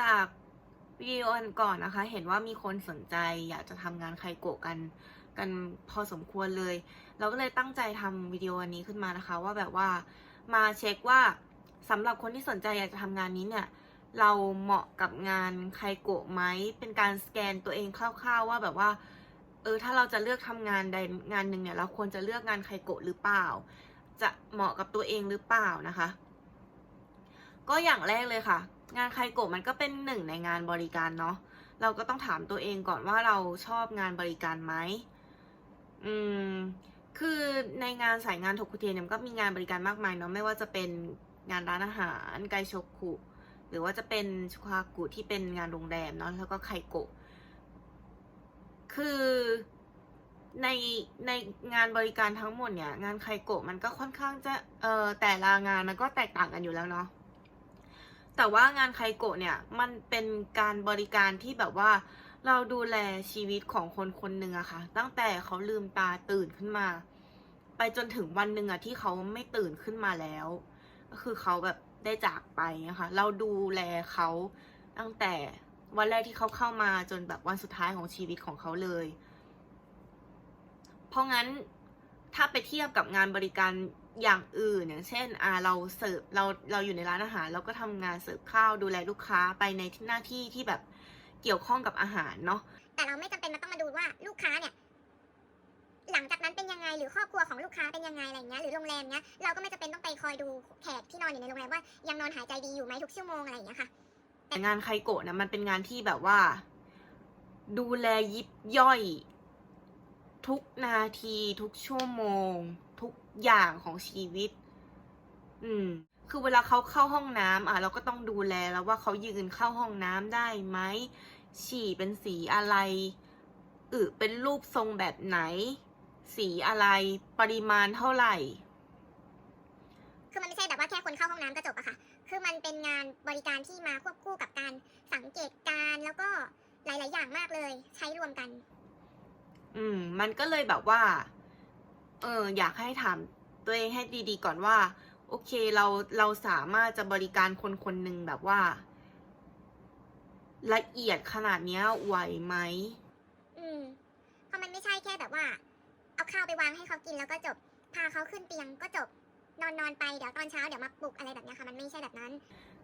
จากวิดีโออันก่อนนะคะ เห็นว่ามีคนสนใจอยากจะทำงานไคโกะกันกันพอสมควรเลย เราก็เลยตั้งใจทำวิดีโออันนี้ขึ้นมานะคะ ว่าแบบว่ามาเช็คว่าสำหรับคนที่สนใจอยากจะทำงานนี้เนี่ย เราเหมาะกับงานไคโกะไหมเป็นการสแกนตัวเองคร่าวๆว่าแบบว่าเออถ้าเราจะเลือกทำงานใดงานหนึ่งเนี่ย เราควรจะเลือกงานไคโกะหรือเปล่า จะเหมาะกับตัวเองหรือเปล่านะคะ ก็อย่างแรกเลยค่ะ งานไคโกะมันก็เป็นหนึ่งในงานบริการเนาะเราก็ต้องถามตัวเองก่อนว่าเราชอบงานบริการไหมอืม คือในงานสายงานโทคุเทเนี่ยมันก็มีงานบริการมากมายเนาะไม่ว่าจะเป็นงานร้านอาหารไกโชคุ หรือว่าจะเป็นชุคากุที่เป็นงานโรงแรมเนาะแล้วก็ไคโกะคือในในงานบริการทั้งหมดเนี่ย งานไคโกะมันก็ค่อนข้างจะเอ่อแต่ละงานมันก็แตกต่างกันอยู่แล้วเนาะ แต่ว่างานไคโกะเนี่ยมันเป็นการบริการที่แบบว่า เราดูแลชีวิตของคนคนหนึ่งอะค่ะ ตั้งแต่เขาลืมตาตื่นขึ้นมา ไปจนถึงวันหนึ่งอะที่เขาไม่ตื่นขึ้นมาแล้ว ก็คือเขาแบบได้จากไปนะคะ เราดูแลเขาตั้งแต่วันแรกที่เขาเข้ามาจนแบบวันสุดท้ายของชีวิตของเขาเลย เพราะงั้นถ้าไปเทียบกับงานบริการ อย่างอื่นอย่างเช่นอ่าเราเสิร์ฟเราเราอยู่ในร้านอาหาร เราก็ทำงานเสิร์ฟข้าวดูแลลูกค้าไปในที่หน้าที่ที่แบบเกี่ยวข้องกับอาหารเนาะแต่เราไม่จำเป็นมาต้องมาดูว่าลูกค้าเนี่ยหลังจากนั้นเป็นยังไงหรือครอบครัวของลูกค้าเป็นยังไงอะไรเงี้ยหรือโรงแรมเนี้ยเราก็ไม่จำเป็นต้องไปคอยดูแขกที่นอนอยู่ในโรงแรมว่ายังนอนหายใจดีอยู่ไหมทุกชั่วโมงอะไรอย่างเงี้ยค่ะแต่งานไคโกะเนี่ยมันเป็นงานที่แบบว่า ดูแลยิบย่อย ทุกนาทีทุกชั่วโมงทุก อย่างของชีวิต อืม คือเวลาเขาเข้าห้องน้ำอะ เราก็ต้องดูแลแล้วว่าเขายืนเข้าห้องน้ำได้ไหมฉี่เป็นสีอะไรอึเป็นรูปทรงแบบไหน สีอะไรปริมาณเท่าไหร่ คือมันไม่ใช่แบบว่าแค่คนเข้าห้องน้ำก็จบอะค่ะ คือมันเป็นงานบริการที่มาควบคู่กับการสังเกตการณ์แล้วก็หลาย ๆ อย่างมากเลย ใช้รวมกัน อืม มันก็เลยแบบว่า เอออยากให้ถามตัวเองให้ดีๆก่อนว่า โอเคเราเราสามารถจะบริการคนคนหนึ่งแบบว่า ละเอียดขนาดเนี้ยไหวไหมอืมเพราะมันไม่ใช่แค่แบบว่า เอาข้าวไปวางให้เขากินแล้วก็จบ พาเขาขึ้นเตียงก็จบนอนนอนไปเดี๋ยวตอนเช้าเดี๋ยวมาปลุกอะไรแบบเนี้ยค่ะ มันไม่ใช่แบบนั้น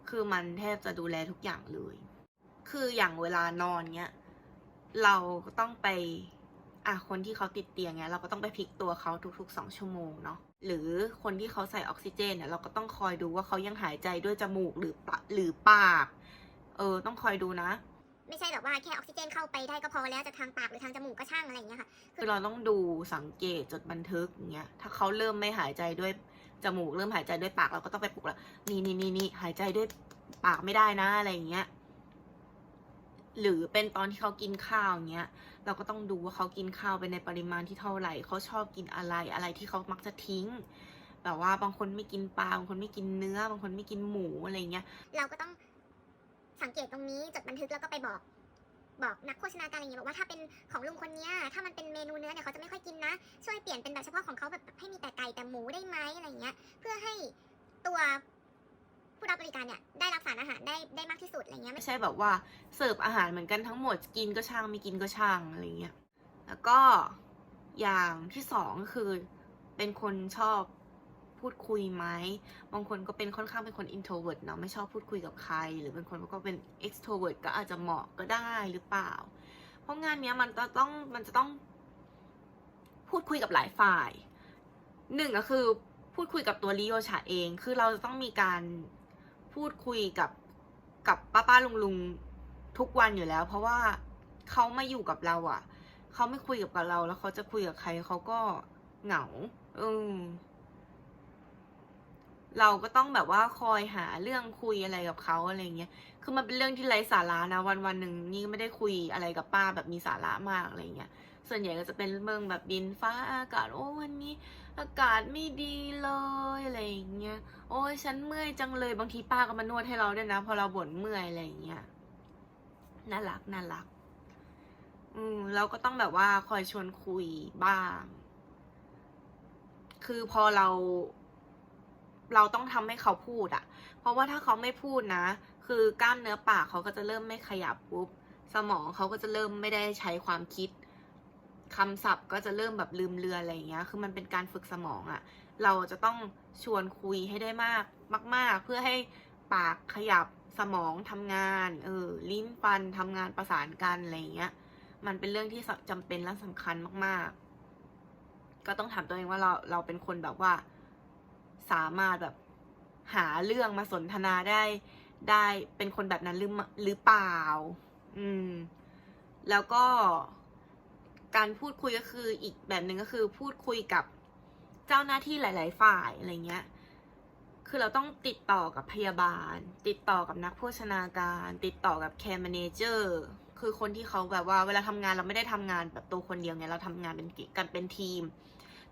คือมันแทบจะดูแลทุกอย่างเลย คืออย่างเวลานอนเนี้ย เราก็ต้องไป อะคนที่เขาติดเตียงเนี้ยเราก็ต้องไปพลิกตัวเขาทุกๆสองชั่วโมงเนาะหรือคนที่เขาใส่ออกซิเจนเนี่ยเราก็ต้องคอยดูว่าเขายังหายใจด้วยจมูกหรือปะหรือปากเออต้องคอยดูนะ ไม่ใช่แบบว่าแค่ออกซิเจนเข้าไปได้ก็พอแล้วจะทางปากหรือทางจมูกก็ช่างอะไรอย่างเงี้ยค่ะคือเราต้องดูสังเกตจดบันทึกอย่างเงี้ยถ้าเขาเริ่มไม่หายใจด้วยจมูกเริ่มหายใจด้วยปากเราก็ต้องไปปลุกแล้วนี่นี่นี่นี่หายใจด้วยปากไม่ได้นะอะไรอย่างเงี้ย หรือเป็นตอนที่เขากินข้าวเงี้ย เราก็ต้องดูว่าเขากินข้าวไปในปริมาณที่เท่าไหร่ เขาชอบกินอะไร อะไรที่เขามักจะทิ้ง แบบว่าบางคนไม่กินปลา บางคนไม่กินเนื้อ บางคนไม่กินหมูอะไรเงี้ย เราก็ต้องสังเกตตรงนี้จดบันทึกแล้วก็ไปบอก บอกนักโภชนาการอะไรเงี้ยบอกว่าถ้าเป็นของลุงคนเนี้ยถ้ามันเป็นเมนูเนื้อเนี่ยเขาจะไม่ค่อยกินนะ ช่วยเปลี่ยนเป็นแบบเฉพาะของเขาแบบให้มีแต่ไก่แต่หมูได้ไหมอะไรเงี้ย เพื่อให้ตัว ผู้รับบริการเนี่ยได้รับสารอาหารได้ได้มากที่สุดอะไรเงี้ยไม่ใช่แบบว่าเสิร์ฟอาหารเหมือนกันทั้งหมดกินก็ช่างไม่กินก็ช่างอะไรเงี้ยแล้วก็อย่างที่สองก็คือเป็นคนชอบพูดคุยไหมบางคนก็เป็นค่อนข้างเป็นคน introvert เนาะไม่ชอบพูดคุยกับใคร หรือเป็นคนก็เป็น extrovert ก็อาจจะเหมาะก็ได้หรือเปล่า เพราะงานเนี้ยมันจะต้องมันจะต้อง พูดคุยกับหลายฝ่ายหนึ่งก็คือพูดคุยกับตัวลิโอชาเอง คือเราจะต้องมีการ พูดคุยกับกับป้าป้าลุงลุงทุกวันอยู่แล้ว เพราะว่าเขามาอยู่กับเราอะ่ะเขาไม่คุยกับเรา แล้วเขาจะคุยกับใครเขาก็เหงาอืมเราก็ต้องแบบว่าคอยหาเรื่องคุยอะไรกับเขาอะไรเงี้ย คือมันเป็นเรื่องที่ไร้สาระนะวันวันหนึ่งนี่ไม่ได้คุยอะไรกับป้าแบบมีสาระมากอะไรเงี้ย ส่วนใหญ่ก็จะเป็นเมืองแบบดินฟ้าอากาศ โอ้วันนี้ อากาศไม่ดีเลยอะไรอย่างเงี้ย โอ้ยฉันเมื่อยจังเลยบางทีป้าก็มานวดให้เราด้วยนะพอเราบ่นเมื่อยอะไรอย่างเงี้ยน่ารักน่ารัก อืมเราก็ต้องแบบว่าคอยชวนคุยบ้าง คือพอเรา เราต้องทำให้เขาพูดอะเพราะว่าถ้าเขาไม่พูดนะ คือกล้ามเนื้อปากเขาก็จะเริ่มไม่ขยับปุ๊บ สมองเขาก็จะเริ่มไม่ได้ใช้ความคิด คำศัพท์ก็จะเริ่มแบบลืมเลือนอะไรอย่างเงี้ย คือมันเป็นการฝึกสมองอะเราจะต้องชวนคุยให้ได้มาก มาก ๆ เพื่อให้ปากขยับสมองทำงาน เออ ลิ้นฟันทำงานประสานกันอะไรอย่างเงี้ย มันเป็นเรื่องที่จำเป็นและสำคัญมาก ๆ ก็ต้องถามตัวเองว่าเราเราเป็นคนแบบว่า สามารถแบบหาเรื่องมาสนทนาได้ ได้เป็นคนแบบนั้นหรือหรือเปล่า อืม แล้วก็ การพูดคุยก็คืออีกแบบหนึ่งก็คือพูดคุยกับเจ้าหน้าที่หลาย ๆ ฝ่ายอะไรเงี้ย คือเราต้องติดต่อกับพยาบาล ติดต่อกับนักโภชนาการ ติดต่อกับแคร์ม a นเจอร์คือคนที่เขาแบบว่า เวลาทำงานเราไม่ได้ทำงานแบบตัวคนเดียวไงเราทำงานเป็นกันเป็นทีม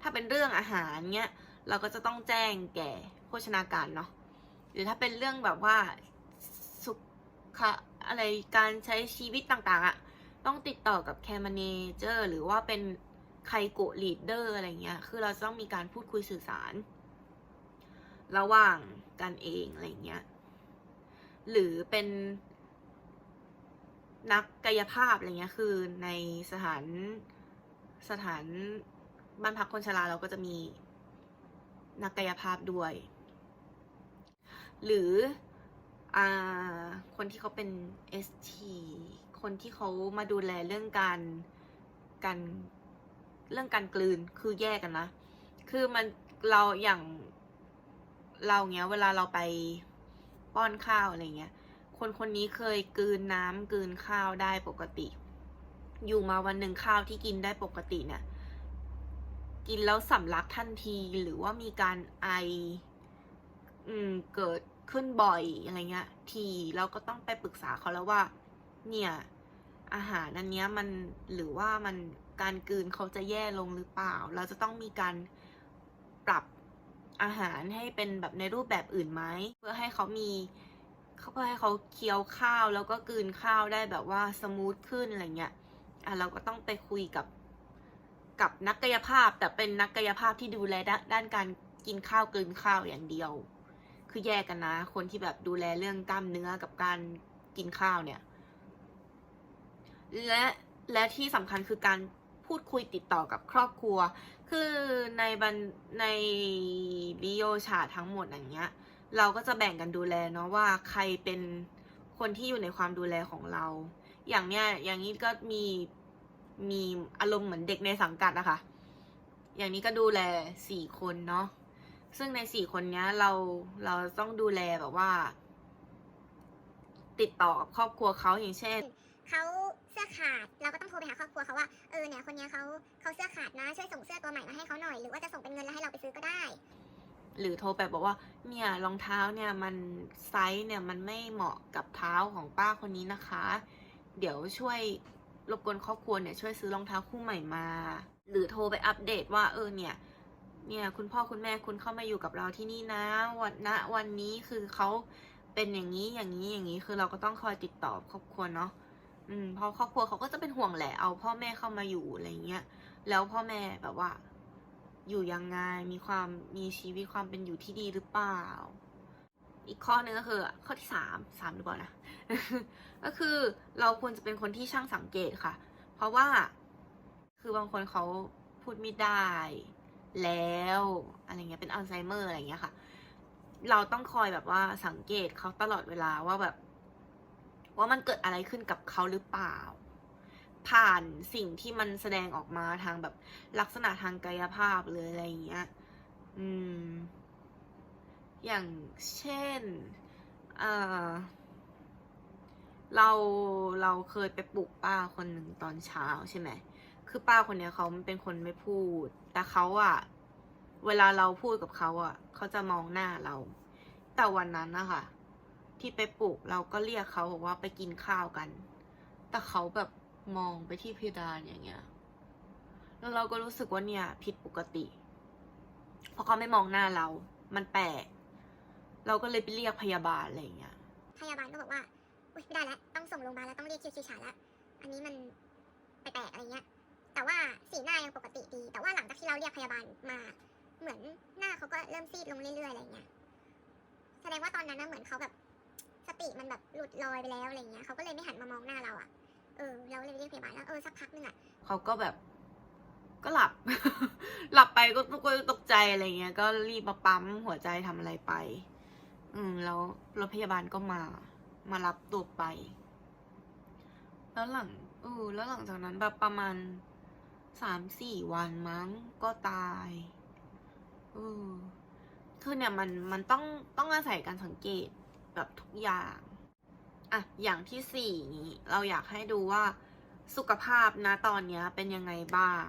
ถ้าเป็นเรื่องอาหารเนี้ยเราก็จะต้องแจ้งแก่โภชนาการเนาะหรือถ้าเป็นเรื่องแบบว่าสุขะอะไรการใช้ชีวิตต่างๆอะ่ะ ต้องติดต่อกับแคร์ม a นเจอร์หรือว่าเป็นใครโกลีดเดอร์อะไรเงี้ย คือเราต้องมีการพูดคุยสื่อสาร ระหว่างกันเองอะไรเงี้ย หรือเป็นนักกายภาพอะไรเงี้ย คือในสถานสถานบ้านพักคนชราเราก็จะมีนักกายภาพด้วย หรืออ่าคนที่เขาเป็น ST คนที่เขามาดูแลเรื่องการการเรื่องการกลืนคือแยกกันนะ คือมันเราอย่างเราเงี้ย เวลาเราไปป้อนข้าวอะไรเงี้ย คนคนนี้เคยกลืนน้ำกลืนข้าวได้ปกติ อยู่มาวันหนึ่งข้าวที่กินได้ปกติเนี่ย กินแล้วสำลักทันทีหรือว่ามีการไอ อืมเกิดขึ้นบ่อยอะไรเงี้ย ทีเราก็ต้องไปปรึกษาเขาแล้วว่า เนี่ย อาหารอันนี้มันหรือว่ามันการกลืนเขาจะแย่ลงหรือเปล่า เราจะต้องมีการปรับอาหารให้เป็นแบบในรูปแบบอื่นไหมเพื่อให้เขามีเพื่อให้เขาเคี้ยวข้าวแล้วก็กลืนข้าวได้แบบว่าสมูทขึ้นอะไรเงี้ยอะเราก็ต้องไปคุยกับกับนักกายภาพ แต่เป็นนักกายภาพที่ดูแลด้านด้านการกินข้าวกลืนข้าวอย่างเดียว คือแยกกันนะ คนที่แบบดูแลเรื่องกล้ามเนื้อกับการกินข้าวเนี่ย และและที่สำคัญคือการพูดคุยติดต่อกับครอบครัว คือในบันในบิโอชาทั้งหมดอย่างเงี้ย เราก็จะแบ่งกันดูแลเนาะว่าใครเป็นคนที่อยู่ในความดูแลของเรา อย่างเนี้ยอย่างนี้ก็มีมีอารมณ์เหมือนเด็กในสังกัดนะคะ อย่างนี้ก็ดูแลสี่คนเนาะ ซึ่งในสี่คนเนี้ยเราเราต้องดูแลแบบว่า ติดต่อกับครอบครัวเขาอย่างเช่นเขา เสื้อขาด เราก็ต้องโทรไปหาครอบครัวเขาว่า เออเนี่ยคนเนี้ยเขาเขาเสื้อขาดนะ ช่วยส่งเสื้อตัวใหม่มาให้เขาหน่อย หรือว่าจะส่งเป็นเงินแล้วให้เราไปซื้อก็ได้ หรือโทรไปบอกว่าเนี่ยรองเท้าเนี่ยมันไซส์เนี่ยมันไม่เหมาะกับเท้าของป้าคนนี้นะคะ เดี๋ยวช่วยรบกวนครอบครัวเนี่ยช่วยซื้อรองเท้าคู่ใหม่มา หรือโทรไปอัปเดตว่าเออเนี่ยเนี่ยคุณพ่อคุณแม่คุณเข้ามาอยู่กับเราที่นี่นะวันณวันนี้คือเขาเป็นอย่างนี้อย่างนี้อย่างนี้คือเราก็ต้องคอยติดต่อครอบครัวเนาะ อืมเพราะครอบครัวเขาก็จะเป็นห่วงแหละ เอาพ่อแม่เข้ามาอยู่อะไรเงี้ย แล้วพ่อแม่แบบว่า อยู่ยังไง มีความมีชีวิตความเป็นอยู่ที่ดีหรือเปล่า อีกข้อนึงก็คือ ข้อที่สามสามหรือเปล่านะ ก็คือเราควรจะเป็นคนที่ช่างสังเกตค่ะ เพราะว่า คือบางคนเขาพูดไม่ได้ แล้วอะไรเงี้ยเป็นอัลไซเมอร์อะไรเงี้ยค่ะ เราต้องคอยแบบว่าสังเกตเขาตลอดเวลาว่าแบบ ว่ามันเกิดอะไรขึ้นกับเขาหรือเปล่า ผ่านสิ่งที่มันแสดงออกมาทางแบบลักษณะทางกายภาพเลยอะไรอย่างเงี้ย อืม อย่างเช่นเออเราเราเคยไปปลุกป้าคนหนึ่งตอนเช้าใช่ไหม คือป้าคนเนี้ยเขาเป็นคนไม่พูด แต่เขาอะเวลาเราพูดกับเขาอะเขาจะมองหน้าเรา แต่วันนั้นนะคะ ที่ไปปลุกเราก็เรียกเขาบอกว่าไปกินข้าวกัน แต่เขาแบบมองไปที่เพดานอย่างเงี้ย แล้วเราก็รู้สึกว่าเนี่ย ผิดปกติ เพราะเขาไม่มองหน้าเรา มันแปลก เราก็เลยไปเรียกพยาบาลอะไรอย่างเงี้ย พยาบาลก็บอกว่า อุ้ยไม่ได้แล้ว ต้องส่งโรงพยาบาลแล้วต้องเรียกคิวคิวฉาแล้วอันนี้มันแปลกๆอะไรเงี้ย แต่ว่าสีหน้ายังปกติดี แต่ว่าหลังจากที่เราเรียกพยาบาลมา เหมือนหน้าเขาก็เริ่มซีดลงเรื่อยๆอะไรเงี้ย แสดงว่าตอนนั้นนะเหมือนเขาแบบ สติมันแบบหลุดลอยไปแล้วอะไรเงี้ยเขาก็เลยไม่หันมามองหน้าเราอะ เออ เราเลยไปเรียกพยาบาลแล้วเออสักพักนึงอะเขาก็แบบ ก็หลับ หลับไปก็ก็ตกใจอะไรเงี้ย ก็รีบมาปั๊มหัวใจทำอะไรไป อืม แล้วรถพยาบาลก็มา มารับตัวไป แล้วหลังเออแล้วหลังจากนั้นแบบประมาณสามสี่วันมั้งก็ตายเออคือเนี่ยมันมันต้องต้องอาศัยการสังเกต แบบทุกอย่างอะอย่างที่สี่นี้เราอยากให้ดูว่าสุขภาพนะตอนนี้เป็นยังไงบ้าง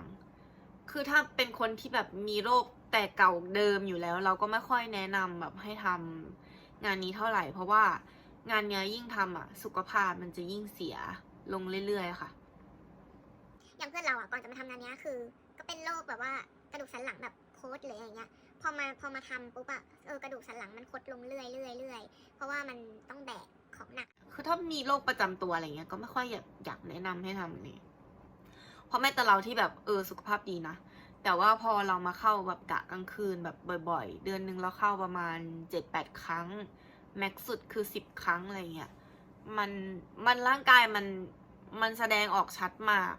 คือถ้าเป็นคนที่แบบมีโรคแต่เก่าเดิมอยู่แล้ว เราก็ไม่ค่อยแนะนำแบบให้ทำงานนี้เท่าไหร่ เพราะว่างานเนี้ยยิ่งทำอะ สุขภาพมันจะยิ่งเสียลงเรื่อยๆค่ะ อย่างเพื่อนเราอะก่อนจะมาทำงานนี้คือ ก็เป็นโรคแบบว่ากระดูกสันหลังแบบโคดเลยอย่างเงี้ย พอมาพอมาทำปุ๊บอะเออกระดูกสันหลังมันคดลงเรื่อยเรื่อยเรื่อยเพราะว่ามันต้องแบกของหนัก คือถ้ามีโรคประจำตัวอะไรเงี้ยก็ไม่ค่อยอยากอยากแนะนำให้ทำเลยเพราะแม้แต่เราที่แบบเออสุขภาพดีนะแต่ว่าพอเรามาเข้าแบบกะกลางคืนแบบบ่อย ๆ เดือนหนึ่งเราเข้าประมาณเจ็ดแปดครั้งแม็กสุดคือสิบครั้งอะไรเงี้ยมันมันร่างกายมันมันแสดงออกชัดมาก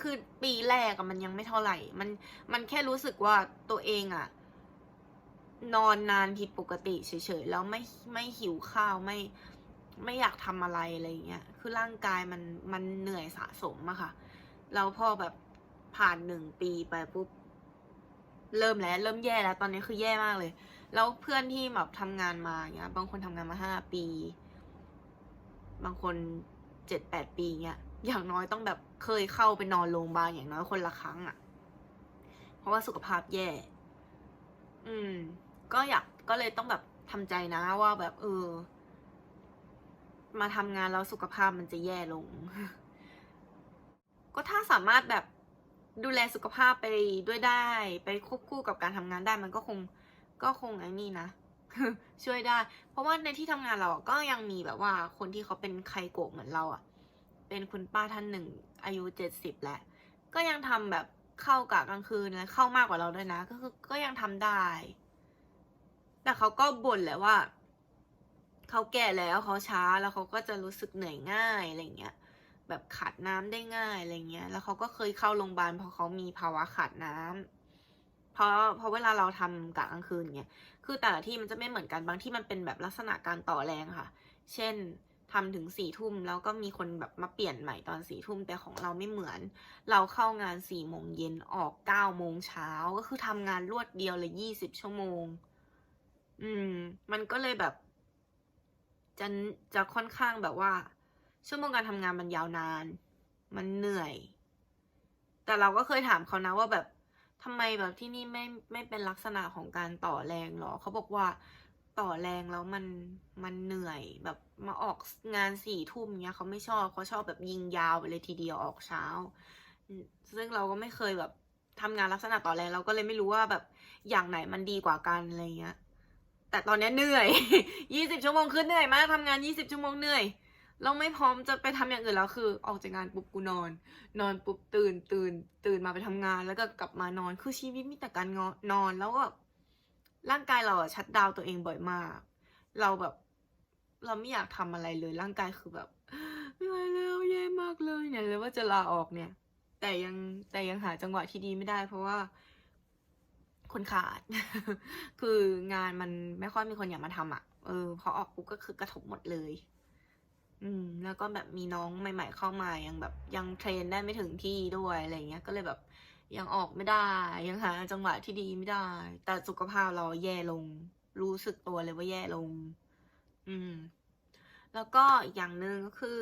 คือปีแรกอะมันยังไม่เท่าไหร่ มันมันแค่รู้สึกว่าตัวเองอะ นอนนานผิดปกติเฉยๆแล้วไม่ไม่หิวข้าวไม่ไม่อยากทำอะไรอะไรเงี้ย คือร่างกายมันมันเหนื่อยสะสมอะค่ะแล้วพอแบบผ่านหนึ่งปีไปปุ๊บเริ่มแล้ว เริ่มแย่แล้ว ตอนนี้คือแย่มากเลย แล้วเพื่อนที่แบบทำงานมาเงี้ย บางคนทำงานมาห้าปี บางคนเจ็ดแปดปีเงี้ย อย่างน้อยต้องแบบเคยเข้าไปนอนโรงพยาบาลอย่างน้อยคนละครั้งอะเพราะว่าสุขภาพแย่ อืม ก็อยากก็เลยต้องแบบทำใจนะว่าแบบเออ มาทำงานแล้วสุขภาพมันจะแย่ลง ก็ถ้าสามารถแบบดูแลสุขภาพไปด้วยได้ ไปควบคู่กับการทำงานได้มันก็คง ก็คงไอ้นี่นะช่วยได้ เพราะว่าในที่ทำงานเราก็ยังมีแบบว่า คนที่เขาเป็นไคโกะเหมือนเราอะ เป็นคุณป้าท่านหนึ่ง อายุเจ็ดสิบแหล้วก็ยังทำแบบเข้ากะกลางคืนและเข้ามากกว่าเราด้วยนะ ก็คือก็ยังทำได้ แต่เขาก็บ่นแหละว่าเขาแก่แล้วเขาช้าแล้วเขาก็จะรู้สึกเหนื่อยง่ายอะไรเงี้ย แบบขาดน้ำได้ง่ายอะไรเงี้ย แล้วเขาก็เคยเข้าโรงพยาบาลเพราะเขามีภาวะขาดน้ำเพราะเพราะเวลาเราทำกะกลางคืนเงี้ย คือแต่ละที่มันจะไม่เหมือนกันบางที่มันเป็นแบบลักษณะการต่อแรงค่ะ เช่นทำถึงสี่ทุ่มแล้วก็มีคนแบบมาเปลี่ยนใหม่ตอนสี่ทุ่มแต่ของเราไม่เหมือน เราเข้างานสี่โมงเย็นออกเก้าโมงเช้าก็คือทำงานรวดเดียวเลยยี่สิบชั่วโมง อืม มันก็เลยแบบจะจะค่อนข้างแบบว่า ชั่วโมงการทำงานมันยาวนาน มันเหนื่อย แต่เราก็เคยถามเขานะว่าแบบทำไมแบบที่นี่ไม่ไม่เป็นลักษณะของการต่อแรงหรอ เขาบอกว่าต่อแรงแล้วมันมันเหนื่อยแบบมาออกงานสี่ทุ่มเนี้ยเขาไม่ชอบเขาชอบแบบยิงยาวไปเลยทีเดียวออกเช้า ซึ่งเราก็ไม่เคยแบบทำงานลักษณะต่อแรงเราก็เลยไม่รู้ว่าแบบอย่างไหนมันดีกว่ากันอะไรเงี้ย แต่ตอนนี้เหนื่อยยี่สิบชั่วโมงคือเหนื่อยมากทำงานยี่สิบชั่วโมงเหนื่อย เราไม่พร้อมจะไปทำอย่างอื่นแล้วคือ ออกจากงานปุ๊บกูนอน นอนปุ๊บตื่นตื่น ตื่นมาไปทำงานแล้วก็กลับมานอนคือชีวิตมีแต่การงอนอนแล้วก็ร่างกายเราอะชัดดาวตัวเองบ่อยมาก เราแบบ เราไม่อยากทำอะไรเลย ร่างกายคือแบบไม่ไหวแล้วแย่มากเลยเนี่ยเลยว่าจะลาออกเนี่ย แต่ยังแต่ยังหาจังหวะที่ดีไม่ได้ เพราะว่า คนขาด คืองานมันไม่ค่อยมีคนอยากมาทำอะ เออ พอออกปุ๊บก็คือกระทบหมดเลย อืม แล้วก็แบบมีน้องใหม่ ๆ เข้ามายังแบบยังเทรนได้ไม่ถึงที่ด้วยอะไรเงี้ย ก็เลยแบบยังออกไม่ได้ ยังหาจังหวะที่ดีไม่ได้ แต่สุขภาพเราแย่ลง รู้สึกตัวเลยว่าแย่ลง อืม แล้วก็อีกอย่างหนึ่งก็คือ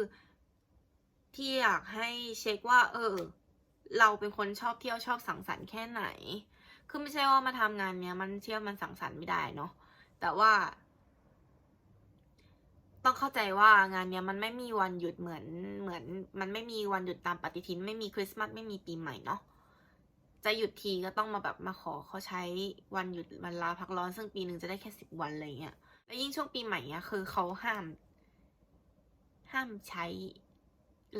ที่อยากให้เช็คว่า เออ เราเป็นคนชอบเที่ยวชอบสังสรรค์แค่ไหน คือไม่ใช่ว่ามาทำงานเนี้ยมันเที่ยวมันสังสรรค์ไม่ได้เนาะ แต่ว่า ต้องเข้าใจว่างานเนี้ยมันไม่มีวันหยุดเหมือนเหมือน มันไม่มีวันหยุดตามปฏิทิน ไม่มีคริสต์มาสไม่มีปีใหม่เนาะ จะหยุดทีก็ต้องมาแบบมาขอเขาใช้วันหยุดวันลาพักร้อนซึ่งปีหนึ่งจะได้แค่สิบวันอะไรเงี้ย แล้วยิ่งช่วงปีใหม่เนี้ยคือเขาห้าม ห้ามใช้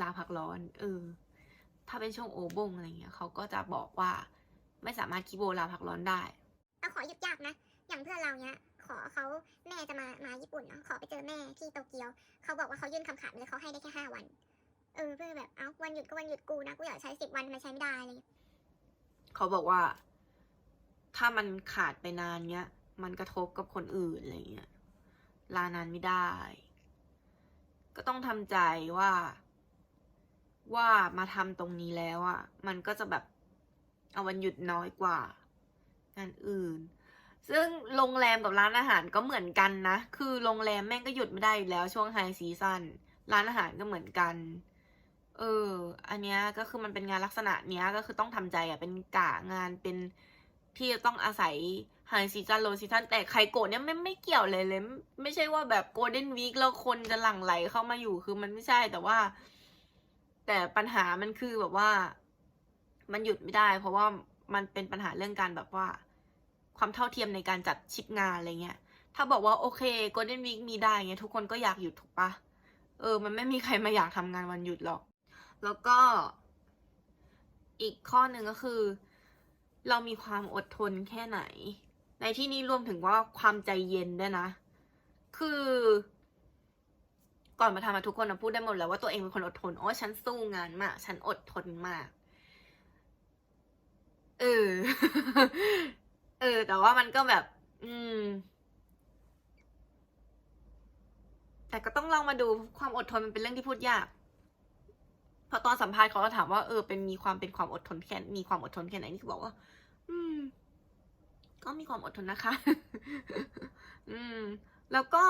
ลาพักร้อน เออ ถ้าเป็นช่วงโอบงอะไรเงี้ยเขาก็จะบอกว่า ไม่สามารถคิโบลาพักร้อนได้ เราขอหยุดยากนะ อย่างเพื่อนเราเนี้ยขขอเขาแม่จะมามาญี่ปุ่นเนาะขอไปเจอแม่ที่โตเกียว เขาบอกว่าเขายื่นคำขาดมาเลยเขาให้ได้แค่ห้าวัน เออเพื่อแบบเอ้าวันหยุดก็วันหยุดกูนะกูอยากใช้สิบวันทำไมใช้ไม่ได้อะไรอย่างเงี้ยเขาบอกว่า ถ้ามันขาดไปนานเนี้ย มันกระทบกับคนอื่นอะไรเงี้ยลานานไม่ได้ ก็ต้องทำใจว่า ว่ามาทำตรงนี้แล้วอะ่ะ มันก็จะแบบ เอาวันหยุดน้อยกว่างานอื่น ซึ่งโรงแรมกับร้านอาหารก็เหมือนกันนะ คือโรงแรมแม่งก็หยุดไม่ได้อยู่แล้วช่วงไฮซีซันร้านอาหารก็เหมือนกัน เออ อันเนี้ยก็คือมันเป็นงานลักษณะเนี้ยก็คือต้องทำใจอะเป็นกะงานเป็นที่จะต้องอาศัยไฮซีซันโลซีซันแต่ไคโกะเนี่ยไม่ไม่เกี่ยวเลยเลยไม่ไม่ใช่ว่าแบบโกลเด้นวีคแล้วคนจะหลั่งไหลเข้ามาอยู่คือมันไม่ใช่แต่ว่า แต่ปัญหามันคือแบบว่า มันหยุดไม่ได้ เพราะว่ามันเป็นปัญหาเรื่องการแบบว่า ความเท่าเทียมในการจัดชิปงานอะไรเงี้ย ถ้าบอกว่าโอเคโกลเด้นวีคมีได้เงี้ยทุกคนก็อยากหยุดถูกปะเออ มันไม่มีใครมาอยากทำงานวันหยุดหรอก แล้วก็ อีกข้อหนึ่งก็คือ เรามีความอดทนแค่ไหน ในที่นี้รวมถึงว่าความใจเย็นด้วยนะ คือ ก่อนมาทำมาทุกคนนะพูดได้หมดแล้วว่าตัวเองเป็นคนอดทนอ๋อฉันสู้งานมาก ฉันอดทนมาก เออ เออ แต่ว่ามันก็แบบ อืม แต่ก็ต้องลองมาดูความอดทนมันเป็นเรื่องที่พูดยากพอตอนสัมภาษณ์เขาก็ถามว่าเออเป็นมีความเป็นความอดทนแค่มีความอดทนแค่ไหนนี่คือบอกว่า อืม ก็มีความอดทนนะคะ อืม แล้วก็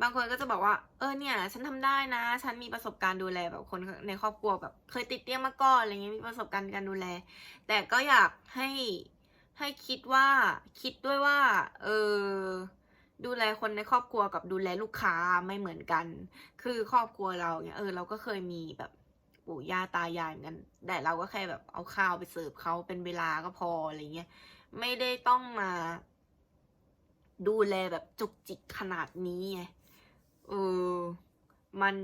บางคนก็จะบอกว่า เออเนี่ย ฉันทำได้นะ ฉันมีประสบการณ์ดูแลแบบคนในครอบครัวแบบ เคยติดเตียงมาก่อนอะไรเงี้ยมีประสบการณ์การดูแล แต่ก็อยากให้ให้คิดว่าคิดด้วยว่า เออดูแลคนในครอบครัวกับดูแลลูกค้าไม่เหมือนกัน คือครอบครัวเราเนี่ยเออเราก็เคยมีแบบปู่ย่าตายายเหมือนกัน แต่เราก็แค่แบบเอาข้าวไปเสิร์ฟเขาเป็นเวลาก็พออะไรเงี้ย ไม่ได้ต้องมา ดูแลแบบจุกจิกขนาดนี้ไงเออ มัน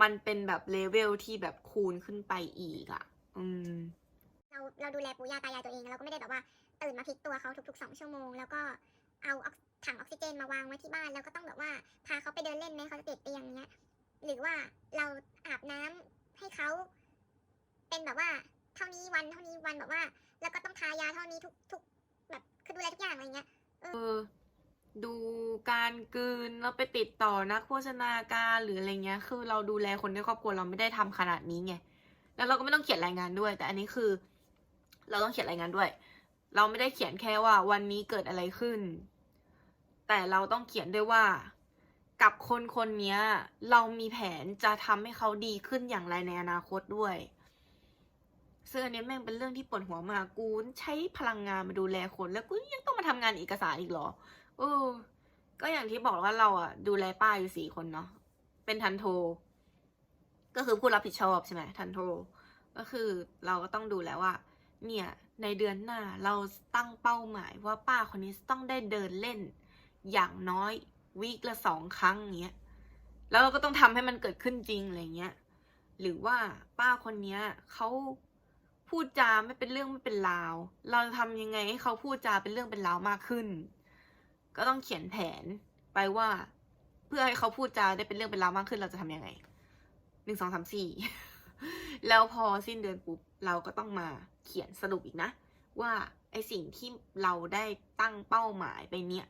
มันเป็นแบบเลเวลที่แบบคูณขึ้นไปอีกอะ่ะ อืม เราเราดูแลปู่ย่าตายายตัวเองเราก็ไม่ได้แบบว่าตื่นมาพลิกตัวเขาทุกๆสองชั่วโมง แล้วก็เอาถังออกซิเจนมาวางไว้ที่บ้าน แล้วก็ต้องแบบว่าพาเขาไปเดินเล่นไหมเขาจะติดเตียงเนี้ย หรือว่าเราอาบน้ำให้เขาเป็นแบบว่าเท่านี้วันเท่านี้วันแบบว่า แล้วก็ต้องทายาเท่านี้ทุกทุกแบบคือดูแลทุกอย่างอะไรเงี้ย เออ ดูการกืนแล้วไปติดต่อนักโภชนาการหรืออะไรเงี้ย คือเราดูแลคนในครอบครัวเราไม่ได้ทำขนาดนี้ไง แล้วเราก็ไม่ต้องเขียนรายงานด้วย แต่อันนี้คือ เราต้องเขียนรายงานด้วย เราไม่ได้เขียนแค่ว่าวันนี้เกิดอะไรขึ้น แต่เราต้องเขียนด้วยว่า กับคนคนนี้เรามีแผนจะทำให้เขาดีขึ้นอย่างไรในอนาคตด้วยซึ่งอันนี้แม่งเป็นเรื่องที่ปวดหัวมากกูใช้พลังงานมาดูแลคน แล้วกูยังต้องมาทำงานเอกสารอีกเหรอ เออ ก็อย่างที่บอกว่าเราอะ ดูแลป้าอยู่สี่คนเนาะเป็นทันโท ก็คือผู้รับผิดชอบใช่ไหมทันโท ก็คือเราก็ต้องดูแล้วว่า เนี่ย ในเดือนหน้าเราตั้งเป้าหมายว่าป้าคนนี้ต้องได้เดินเล่น อย่างน้อยวีคละสองครั้งเงี้ยแล้วเราก็ต้องทำให้มันเกิดขึ้นจริงอะไรเงี้ย หรือว่าป้าคนเนี้ยเขาพูดจาไม่เป็นเรื่องไม่เป็นราว เราจะทำยังไงให้เขาพูดจาเป็นเรื่องเป็นราวมากขึ้น ก็ต้องเขียนแผนไปว่าเพื่อให้เขาพูดจาได้เป็นเรื่องเป็นราวมากขึ้นเราจะทำยังไงหนึ่งสองสามสี่แล้วพอสิ้นเดือนปุ๊บเราก็ต้องมาเขียนสรุปอีกนะ ว่าไอสิ่งที่เราได้ตั้งเป้าหมายไปเนี่ย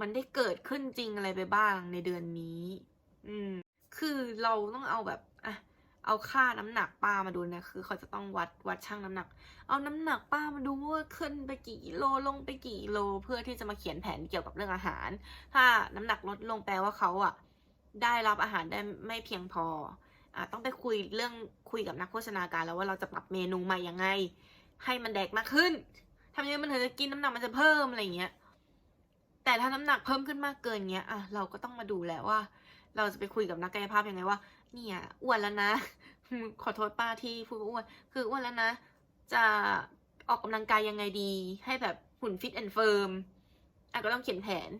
มันได้เกิดขึ้นจริงอะไรไปบ้างในเดือนนี้ อืม คือเราต้องเอาแบบ เอาค่าน้ำหนักป้ามาดูนะคือ เขาจะต้องวัดวัดช่างน้ำหนัก เอาน้ำหนักป้ามาดูว่าขึ้นไปกี่โลลงไปกี่โล เพื่อที่จะมาเขียนแผนเกี่ยวกับเรื่องอาหาร ถ้าน้ำหนักลดลงแปลว่าเขาอะได้รับอาหารได้ไม่เพียงพออะต้องไปคุยเรื่องคุยกับนักโภชนาการแล้วว่าเราจะปรับเมนูใหม่ยังไง ให้มันแดกมากขึ้นทำยังไงมันถึงจะกินน้ำหนักมันจะเพิ่มอะไรอย่างเงี้ยแต่ถ้าน้ำหนักเพิ่มขึ้นมากเกินเงี้ยอะเราก็ต้องมาดูแหละว่า เราจะไปคุยกับนักกายภาพยังไงว่า เนี่ยอ้วนแล้วนะ ขอโทษป้าที่พูดว่าอ้วน คืออ้วนแล้วนะ จะออกกำลังกายยังไงดี ให้แบบหุ่นฟิตแอนด์เฟิร์มอะก็ต้องเขียนแผน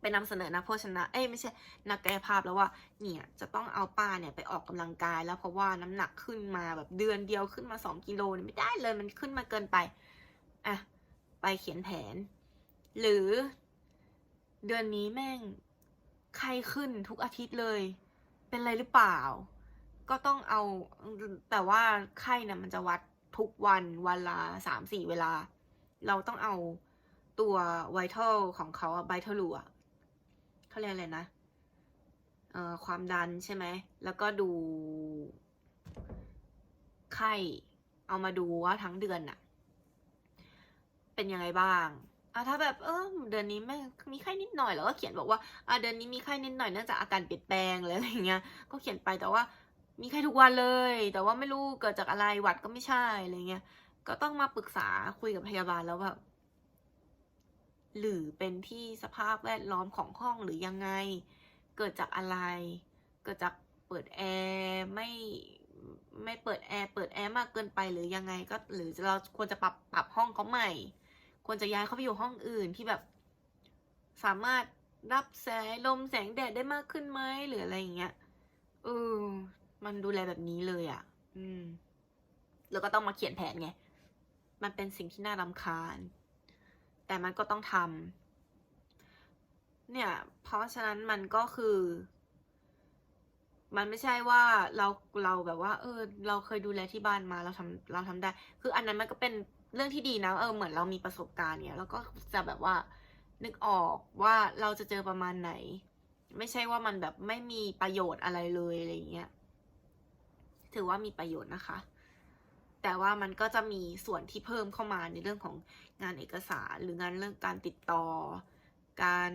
ไปนำเสนอนักโภชนาเอ้ยไม่ใช่นักกายภาพแล้วว่า เนี่ยจะต้องเอาป้าเนี่ยไปออกกำลังกายแล้วเพราะว่าน้ำหนักขึ้นมาแบบเดือนเดียวขึ้นมาสองกิโลเนี่ยไม่ได้เลยมันขึ้นมาเกินไปอะไปเขียนแผน หรือ เดือนนี้แม่งไข้ขึ้นทุกอาทิตย์เลย เป็นอะไรหรือเปล่า ก็ต้องเอา แต่ว่าไข้เนี่ยมันจะวัดทุกวันวันละสามสี่เวลา เราต้องเอาตัวไวทัลของเขาอะไวทัลลูอะเขาเรียกอะไรนะเอ่อความดันใช่ไหม แล้วก็ดูไข้ เอามาดูว่าทั้งเดือนน่ะเป็นยังไงบ้าง อะถ้าแบบเออเดือนนี้ไม่มีไข้นิดหน่อยแล้วก็เขียนบอกว่าอะเดือนนี้มีไข้นิดหน่อยเนื่องจากอาการเปลี่ยนแปลงออะไรอย่างเงี้ย ก็เขียนไปแต่ว่ามีไข้ทุกวันเลย แต่ว่าไม่รู้เกิดจากอะไรหวัดก็ไม่ใช่อะไรเงี้ย ก็ต้องมาปรึกษาคุยกับพยาบาลแล้วแบบหรือเป็นที่สภาพแวดล้อมของห้องหรือยังไง เกิดจากอะไร เกิดจากเปิดแอร์ไม่ไม่เปิดแอร์เปิดแอร์มากเกินไปหรือยังไงก็หรือเราควรจะปรับปรับห้องเขาใหม่ ควรจะย้ายเขาไปอยู่ห้องอื่นที่แบบ สามารถรับแสงลมแสงแดดได้มากขึ้นไหมหรืออะไรอย่างเงี้ยเออมันดูแลแบบนี้เลยอะ่ะ อืม แล้วก็ต้องมาเขียนแผนไง มันเป็นสิ่งที่น่ารำคาญ แต่มันก็ต้องทำเนี่ย เพราะฉะนั้นมันก็คือ มันไม่ใช่ว่าเราเราแบบว่า เออ เราเคยดูแลที่บ้านมาเราทำเราทำได้ คืออันนั้นมันก็เป็น เรื่องที่ดีนะ เออเหมือนเรามีประสบการณ์เนี่ยแล้วก็จะแบบว่านึกออกว่าเราจะเจอประมาณไหน ไม่ใช่ว่ามันแบบไม่มีประโยชน์อะไรเลยอะไรเงี้ยถือว่ามีประโยชน์นะคะ แต่ว่ามันก็จะมีส่วนที่เพิ่มเข้ามาในเรื่องของงานเอกสารหรืองานเรื่องการติดต่อ การ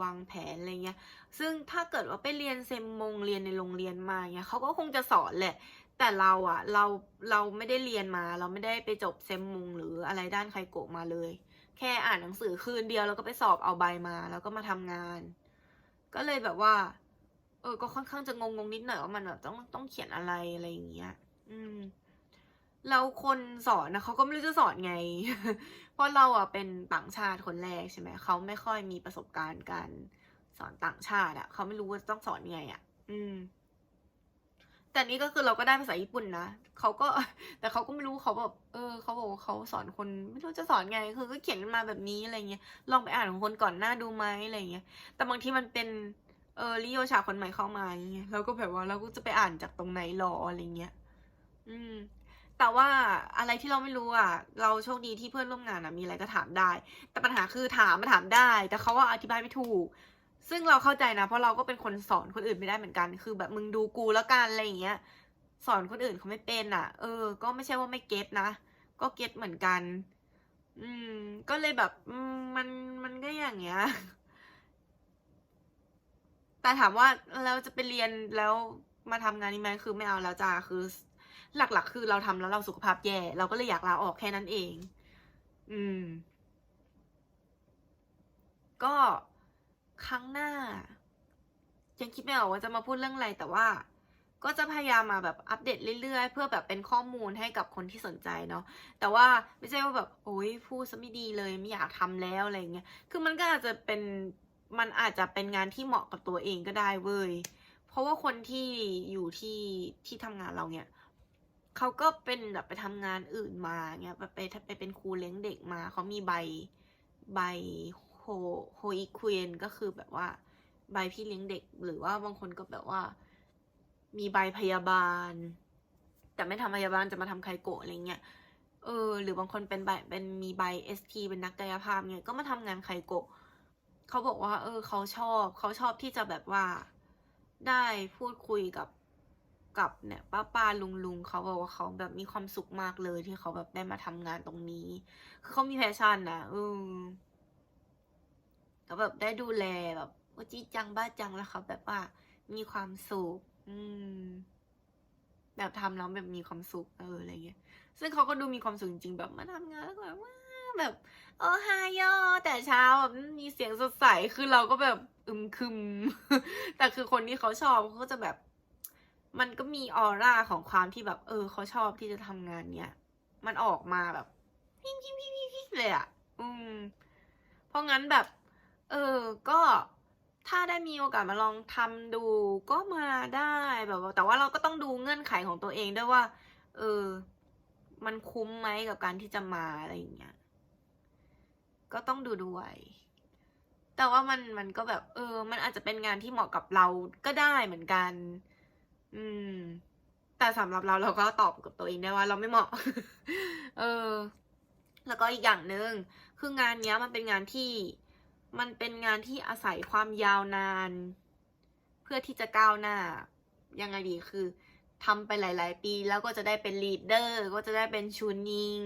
วางแผนอะไรเงี้ย ซึ่งถ้าเกิดว่าไปเรียนเซมมงเรียนในโรงเรียนมาเงี้ยเขาก็คงจะสอนแหละ แต่เราอะเราเราไม่ได้เรียนมา เราไม่ได้ไปจบเซมมุงหรืออะไรด้านไคโกะมาเลย แค่อ่านหนังสือคืนเดียวแล้วก็ไปสอบเอาใบมา แล้วก็มาทำงาน ก็เลยแบบว่า เออ ก็ค่อนข้างจะงงงนิดหน่อยว่ามันแบบต้องต้องเขียนอะไรอะไรอย่างเงี้ย อืมแล้วคนสอนนะเขาก็ไม่รู้จะสอนไง เพราะเราอะเป็นต่างชาติคนแรกใช่ไหมเขาไม่ค่อยมีประสบการณ์การสอนต่างชาติอะเขาไม่รู้ว่าต้องสอนไงอะ อืม แต่นี่ก็คือเราก็ได้ภาษาญี่ปุ่นนะเขาก็แต่เขาก็ไม่รู้เขาแบบเออเขาบอกเขาสอนคนไม่รู้จะสอนไงคือก็เขียนมาแบบนี้อะไรเงี้ยลองไปอ่านของคนก่อนหน้าดูไหมอะไรเงี้ยแต่บางทีมันเป็นเออริโอชาคนใหม่เข้ามาอย่างเงี้ยเราก็แบบว่าเราก็จะไปอ่านจากตรงไหนหรออะไรเงี้ยอืม แต่ว่าอะไรที่เราไม่รู้อะ เราโชคดีที่เพื่อนร่วมงานอะมีอะไรก็ถามได้ แต่ปัญหาคือถามมาถามได้ แต่เขาว่าอธิบายไม่ถูก ซึ่งเราเข้าใจนะ เพราะเราก็เป็นคนสอนคนอื่นไม่ได้เหมือนกัน คือ แบบมึงดูกูแล้วกันอะไรอย่างเงี้ย สอนคนอื่นเขาไม่เป็นอะ เออ ก็ไม่ใช่ว่าไม่เก็ตนะ ก็เก็ตเหมือนกัน อืม ก็เลยแบบมันมันก็อย่างเงี้ย แต่ถามว่าเราจะไปเรียนแล้วมาทำงานนี้ไหมคือไม่เอาแล้วจ้าคือ หลัก ๆ คือเราทำแล้วเราสุขภาพแย่ เราก็เลยอยากลาออกแค่นั้นเอง อืม ก็ ครั้งหน้า ยังคิดไม่ออกว่าจะมาพูดเรื่องอะไรแต่ว่า ก็จะพยายามมาแบบอัปเดตเรื่อยๆ เพื่อแบบเป็นข้อมูลให้กับคนที่สนใจเนาะแต่ว่าไม่ใช่ว่าแบบโอ้ยพูดซะไม่ดีเลยไม่อยากทำแล้วอะไรเงี้ยคือมันก็อาจจะเป็นมันอาจจะเป็นงานที่เหมาะกับตัวเองก็ได้เว้ยเพราะว่าคนที่อยู่ที่ที่ทำงานเราเนี่ยเขาก็เป็นแบบไปทำงานอื่นมาเงี้ยไปไปไปเป็นครูเลี้ยงเด็กมาเขามีใบใบโฮ โฮอิควีนก็คือแบบว่าใบพี่เลี้ยงเด็ก หรือว่าบางคนก็แบบว่า มีใบพยาบาล แต่ไม่ทำพยาบาลจะมาทำไคโกะอะไรเงี้ยเออ หรือบางคนเป็นใบเป็นมีใบเอสทีเป็นนักกายภาพเนี่ยก็มาทำงานไคโกะเขาบอกว่า เออ เขาชอบเขาชอบที่จะแบบว่าได้พูดคุยกับกับเนี่ยป้าป้าลุงลุงเขาบอกว่าเขาแบบมีความสุขมากเลยที่เขาแบบได้มาทำงานตรงนี้ คือเขามีแพชชั่นนะเออ แล้วแบบได้ดูแลแบบว่าจีจังบ้าจังแล้วเขาแบบว่ามีความสุขอืม แบบทำแล้วแบบมีความสุขเอออะไรเงี้ย ซึ่งเขาก็ดูมีความสุขจริงๆแบบมาทำงานแล้วก็แบบว่าแบบ โอ้ฮายอแต่เช้าแบบมีเสียงสดใสคือเราก็แบบอึมครึม แต่คือคนที่เขาชอบเขาก็จะแบบ มันก็มีออร่าของความที่แบบ เออเขาชอบที่จะทำงานเนี้ยมันออกมาแบบพิมพิมพิมพิมพิมเลยอะ อืม เพราะงั้นแบบ เออ ก็ถ้าได้มีโอกาสมาลองทำดูก็มาได้แบบว่าแต่ว่าเราก็ต้องดูเงื่อนไขของตัวเองด้วยว่า เออ มันคุ้มไหมกับการที่จะมาอะไรอย่างเงี้ย ก็ต้องดูด้วย แต่ว่ามันมันก็แบบ เออ มันอาจจะเป็นงานที่เหมาะกับเราก็ได้เหมือนกัน อืม แต่สำหรับเราเราก็ตอบกับตัวเองได้ว่า เราไม่เหมาะ เออ แล้วก็อีกอย่างหนึ่งคืองานเนี้ยมันเป็นงานที่ มันเป็นงานที่อาศัยความยาวนาน เพื่อที่จะก้าวหน้า ยังไงดีคือทำไปหลาย ๆ ปีแล้วก็จะได้เป็นลีดเดอร์ก็จะได้เป็นชูนิง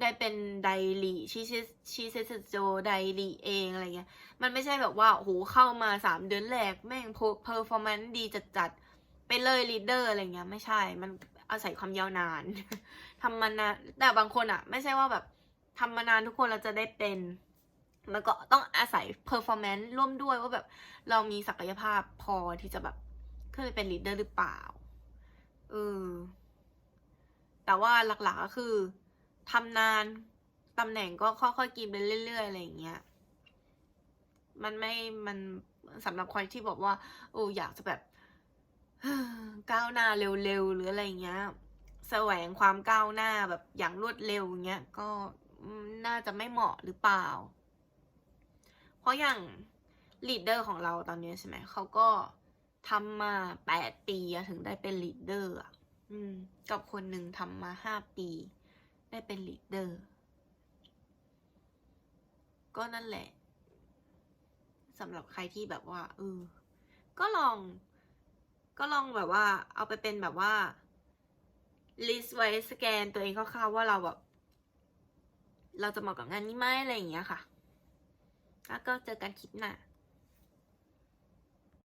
ได้เป็นไดลีชิชิชิเซสโจไดลีเองอะไรเงี้ย มันไม่ใช่แบบว่าโอ้โหเข้ามาสามเดือนแรกแม่งเพอร์ฟอร์แมนซ์ดีจัดจัดๆไปเลยลีดเดอร์อะไรเงี้ยไม่ใช่ มันอาศัยความยาวนานทำมานานแต่บางคนอะไม่ใช่ว่าแบบทำมานานทุกคนเราจะได้เป็น มันก็ต้องอาศัยเพอร์ฟอร์แมนซ์ร่วมด้วยว่าแบบเรามีศักยภาพพอที่จะแบบขึ้นไปเป็นลีดเดอร์หรือเปล่าเออแต่ว่าหลักๆก็คือทำนานตำแหน่งก็ค่อยๆกินไปเรื่อยๆอะไรอย่างเงี้ย มันไม่ มันสำหรับคนที่บอกว่า โอ้อยากจะแบบก้าวหน้าเร็วๆหรืออะไรเงี้ย แสวงความก้าวหน้าแบบอย่างรวดเร็วเงี้ย ก็น่าจะไม่เหมาะหรือเปล่า ราะอย่างลีดเดอร์ของเราตอนนี้ใช่ไหมเขาก็ทำมาแปดปีถึงได้เป็นลีดเดอร์อะกับคนหนึ่งทำมาห้าปี ได้เป็นลีดเดอร์ ก็นั่นแหละสำหรับใครที่แบบว่าเออก็ลอง ก็ลองแบบว่า เอาไปเป็นแบบว่าลิสต์ไว้สแกนตัวเองคร่าวๆว่าเราแบบเราจะเหมาะกับงานนี้ไหมอะไรอย่างเงี้ยค่ะ แล้วก็เจอกันคลิปหน้า